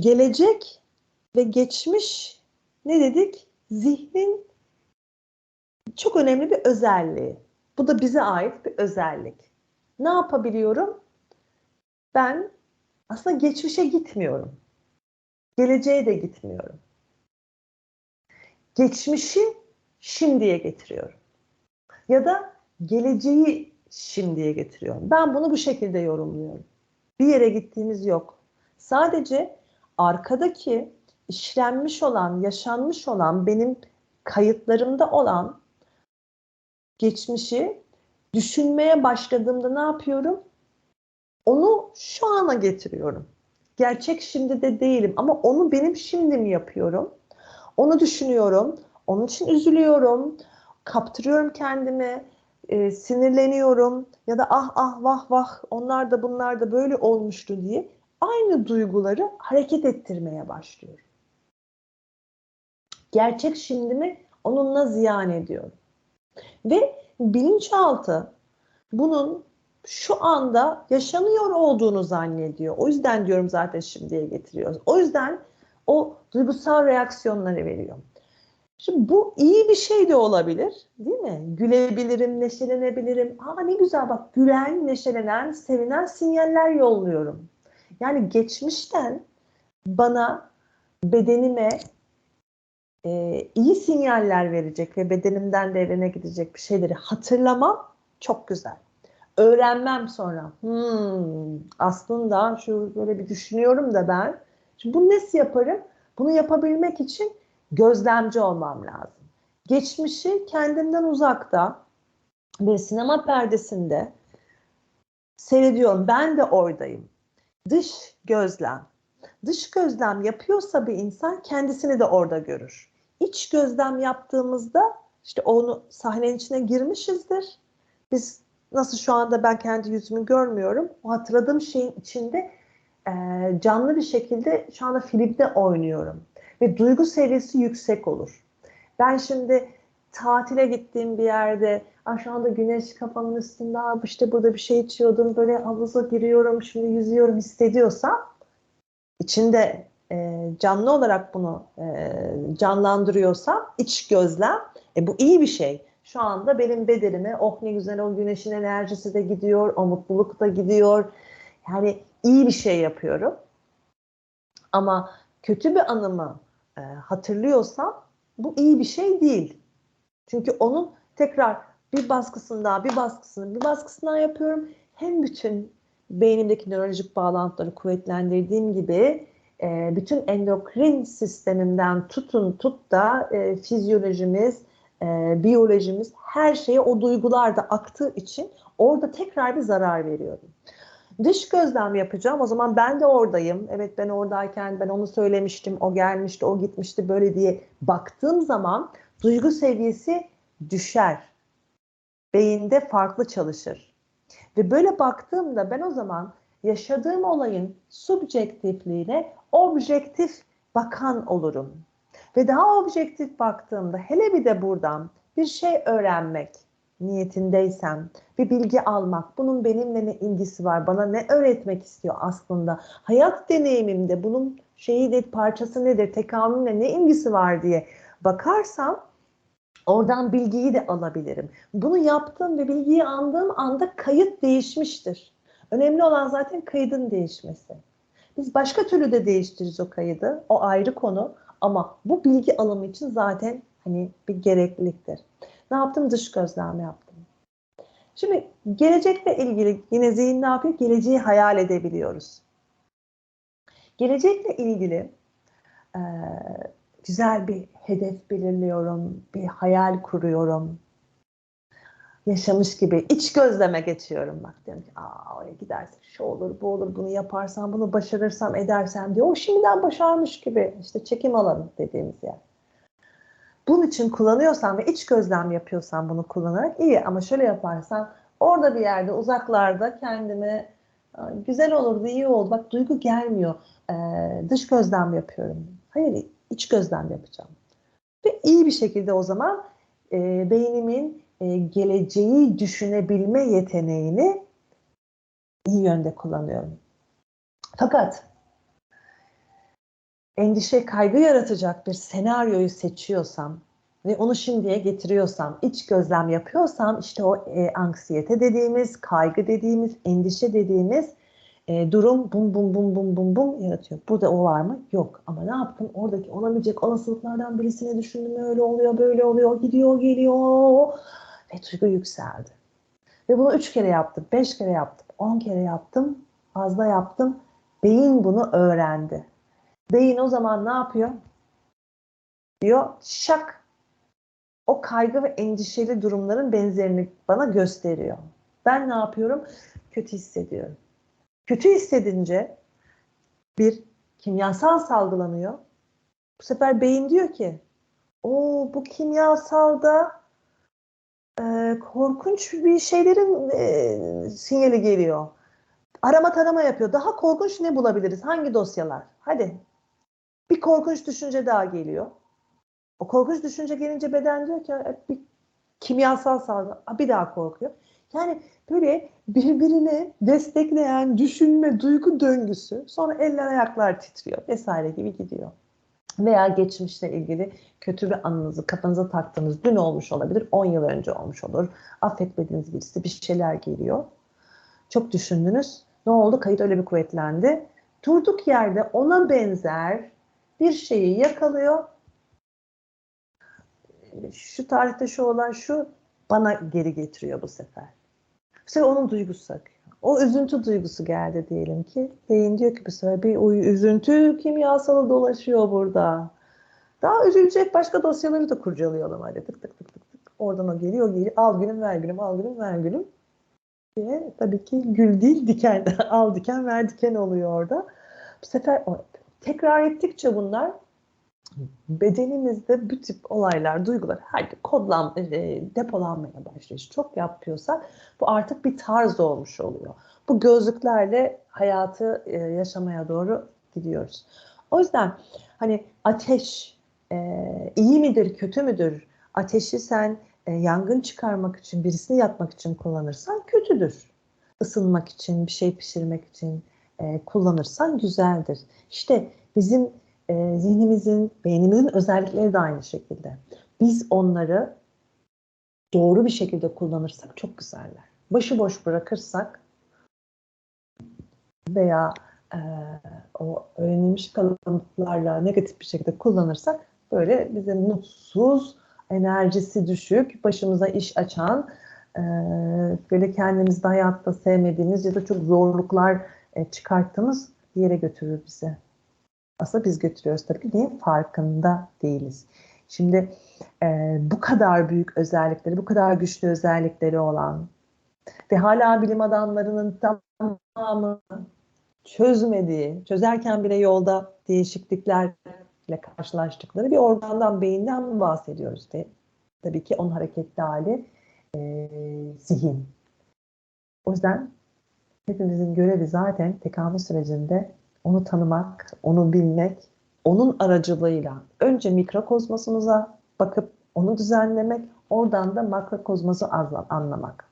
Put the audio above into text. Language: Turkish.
gelecek ve geçmiş ne dedik? Zihnin çok önemli bir özelliği. Bu da bize ait bir özellik. Ne yapabiliyorum? Ben aslında geçmişe gitmiyorum. Geleceğe de gitmiyorum. Geçmişi şimdiye getiriyorum. Ya da geleceği şimdiye getiriyorum. Ben bunu bu şekilde yorumluyorum. Bir yere gittiğimiz yok. Sadece arkadaki işlenmiş olan, yaşanmış olan, benim kayıtlarımda olan geçmişi düşünmeye başladığımda ne yapıyorum? Onu şu ana getiriyorum. Gerçek şimdi de değilim ama onu benim şimdim yapıyorum. Onu düşünüyorum. Onun için üzülüyorum. Kaptırıyorum kendimi. E, sinirleniyorum. Ya da ah ah vah vah onlar da bunlar da böyle olmuştu diye aynı duyguları hareket ettirmeye başlıyorum. Gerçek şimdimi onunla ziyan ediyorum. Ve bilinçaltı bunun şu anda yaşanıyor olduğunu zannediyor. O yüzden diyorum zaten şimdiye getiriyoruz. O yüzden o duygusal reaksiyonları veriyor. Şimdi bu iyi bir şey de olabilir değil mi? Gülebilirim, neşelenebilirim. Aa ne güzel bak gülen, neşelenen, sevinen sinyaller yolluyorum. Yani geçmişten bana, bedenime e, iyi sinyaller verecek ve bedenimden de evine gidecek bir şeyleri hatırlamam çok güzel. Öğrenmem sonra. Hmm, aslında şu böyle bir düşünüyorum da ben. Şimdi bunu nasıl yaparım? Bunu yapabilmek için gözlemci olmam lazım. Geçmişi kendimden uzakta bir sinema perdesinde seyrediyorum. Ben de oradayım. Dış gözlem. Dış gözlem yapıyorsa bir insan kendisini de orada görür. İç gözlem yaptığımızda işte onu sahnenin içine girmişizdir. Biz nasıl şu anda ben kendi yüzümü görmüyorum. O hatırladığım şeyin içinde e, canlı bir şekilde şu anda filmde oynuyorum. Ve duygu seviyesi yüksek olur. Ben şimdi tatile gittiğim bir yerde şu anda güneş kafamın üstünde işte burada bir şey içiyordum böyle havuza giriyorum şimdi yüzüyorum hissediyorsam içinde e, canlı olarak bunu e, canlandırıyorsam iç gözlem e, bu iyi bir şey. Şu anda benim bedenime oh ne güzel o güneşin enerjisi de gidiyor, o mutluluk da gidiyor. Yani iyi bir şey yapıyorum. Ama kötü bir anımı e, hatırlıyorsam bu iyi bir şey değil. Çünkü onun tekrar bir baskısından, bir baskısını, bir baskısından yapıyorum. Hem bütün beynimdeki nörolojik bağlantıları kuvvetlendirdiğim gibi e, bütün endokrin sistemimden tutun tut da e, fizyolojimiz, e, biyolojimiz her şeye o duygular da aktığı için orada tekrar bir zarar veriyorum. Dış gözlem yapacağım. O zaman ben de oradayım. Evet ben oradayken ben onu söylemiştim. O gelmişti, o gitmişti böyle diye baktığım zaman duygu seviyesi düşer. Beyinde farklı çalışır. Ve böyle baktığımda ben o zaman yaşadığım olayın subjektifliğine objektif bakan olurum. Ve daha objektif baktığımda hele bir de buradan bir şey öğrenmek niyetindeysem, bir bilgi almak, bunun benimle ne ilgisi var, bana ne öğretmek istiyor aslında, hayat deneyimimde bunun şeyi de parçası nedir, tekamülle ne ilgisi var diye bakarsam oradan bilgiyi de alabilirim. Bunu yaptığım ve bilgiyi aldığım anda kayıt değişmiştir. Önemli olan zaten kaydın değişmesi. Biz başka türlü de değiştiririz o kaydı. O ayrı konu. Ama bu bilgi alımı için zaten hani bir gerekliliktir. Ne yaptım? Dış gözlem yaptım. Şimdi gelecekle ilgili yine zihin ne yapıyor? Geleceği hayal edebiliyoruz. Gelecekle ilgili e, güzel bir hedef belirliyorum, bir hayal kuruyorum. Yaşamış gibi iç gözleme geçiyorum bak diyorum ki aa oraya gidersek şu olur bu olur bunu yaparsam bunu başarırsam edersem diyor. O şimdiden başarmış gibi işte çekim alanı dediğimiz yer. Bunun için kullanıyorsan ve iç gözlem yapıyorsan bunu kullanarak iyi ama şöyle yaparsan orada bir yerde uzaklarda kendimi güzel olurdu iyi oldu bak duygu gelmiyor ee, dış gözlem yapıyorum. Hayır iç gözlem yapacağım. Ve iyi bir şekilde o zaman e, beynimin e, geleceği düşünebilme yeteneğini iyi yönde kullanıyorum. Fakat endişe, kaygı yaratacak bir senaryoyu seçiyorsam ve onu şimdiye getiriyorsam, iç gözlem yapıyorsam işte o e, anksiyete dediğimiz, kaygı dediğimiz, endişe dediğimiz e, durum bum bum bum bum bum bum yaratıyor. Burada o var mı? Yok. Ama ne yaptım? Oradaki olabilecek olasılıklardan birisini düşündüm. Öyle oluyor, böyle oluyor, gidiyor, geliyor. Ve duygu yükseldi. Ve bunu üç kere yaptım, beş kere yaptım, on kere yaptım, fazla yaptım. Beyin bunu öğrendi. Beyin o zaman ne yapıyor? Diyor şak o kaygı ve endişeli durumların benzerini bana gösteriyor. Ben ne yapıyorum? Kötü hissediyorum. Kötü hissedince bir kimyasal salgılanıyor. Bu sefer beyin diyor ki o bu kimyasalda e, korkunç bir şeylerin e, sinyali geliyor. Arama tarama yapıyor. Daha korkunç ne bulabiliriz? Hangi dosyalar? Hadi. Bir korkunç düşünce daha geliyor. O korkunç düşünce gelince beden diyor ki bir kimyasal salgı. Bir daha korkuyor. Yani böyle birbirini destekleyen düşünme, duygu döngüsü sonra eller ayaklar titriyor vesaire gibi gidiyor. Veya geçmişle ilgili kötü bir anınızı kafanıza taktığınız dün olmuş olabilir, 10 yıl önce olmuş olur. Affetmediğiniz birisi bir şeyler geliyor. Çok düşündünüz. Ne oldu? Kayıt öyle bir kuvvetlendi. Durduk yerde ona benzer bir şeyi yakalıyor. Şu tarihte şu olan şu bana geri getiriyor bu sefer. Bu onun duygusu akıyor. O üzüntü duygusu geldi diyelim ki. Beyin diyor ki bu sefer bir o üzüntü kimyasalı dolaşıyor burada. Daha üzülecek başka dosyaları da kurcalayalım hadi tık tık tık tık tık. Oradan o geliyor geliyor. Al gülüm ver gülüm al gülüm ver gülüm. Diye tabii ki gül değil diken. al diken ver diken oluyor orada. Bu sefer tekrar ettikçe bunlar bedenimizde bu tip olaylar, duygular her kodlan, e, depolanmaya başlıyor. Çok yapıyorsa bu artık bir tarz olmuş oluyor. Bu gözlüklerle hayatı e, yaşamaya doğru gidiyoruz. O yüzden hani ateş e, iyi midir, kötü müdür? Ateşi sen e, yangın çıkarmak için, birisini yakmak için kullanırsan kötüdür. Isınmak için, bir şey pişirmek için e, kullanırsan güzeldir. İşte bizim e, zihnimizin, beynimizin özellikleri de aynı şekilde. Biz onları doğru bir şekilde kullanırsak çok güzeller. Başıboş bırakırsak veya e, o öğrenilmiş kalıplarla negatif bir şekilde kullanırsak böyle bize mutsuz, enerjisi düşük, başımıza iş açan, e, böyle kendimizde hayatta sevmediğimiz ya da çok zorluklar e, çıkarttığımız bir yere götürür bizi. Aslında biz götürüyoruz tabii ki. Niye? Farkında değiliz. Şimdi e, bu kadar büyük özellikleri, bu kadar güçlü özellikleri olan ve hala bilim adamlarının tamamı çözmediği, çözerken bile yolda değişikliklerle karşılaştıkları bir organdan, beyinden bahsediyoruz. De. Tabii ki onun hareketli hali e, zihin. O yüzden hepimizin görevi zaten tekamül sürecinde onu tanımak, onu bilmek, onun aracılığıyla önce mikrokozmosumuza bakıp onu düzenlemek, oradan da makrokozmosu anlamak.